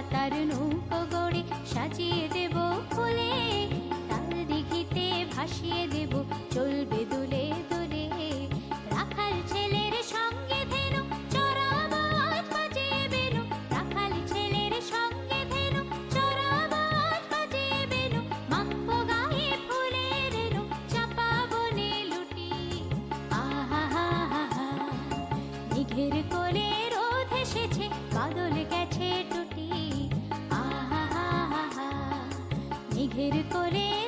পাতার নৌকো গড়ে সাজিয়ে দেব ফুলে। তাল দিঘিতে ভাসিয়ে দেব, চলবে দুলে দুলে। রাখাল ছেলের সঙ্গে ধেনু চড়া আহা, হা হা হা মেঘের কোলে রোধ এসেছে, বাদলে মেঘের কোলে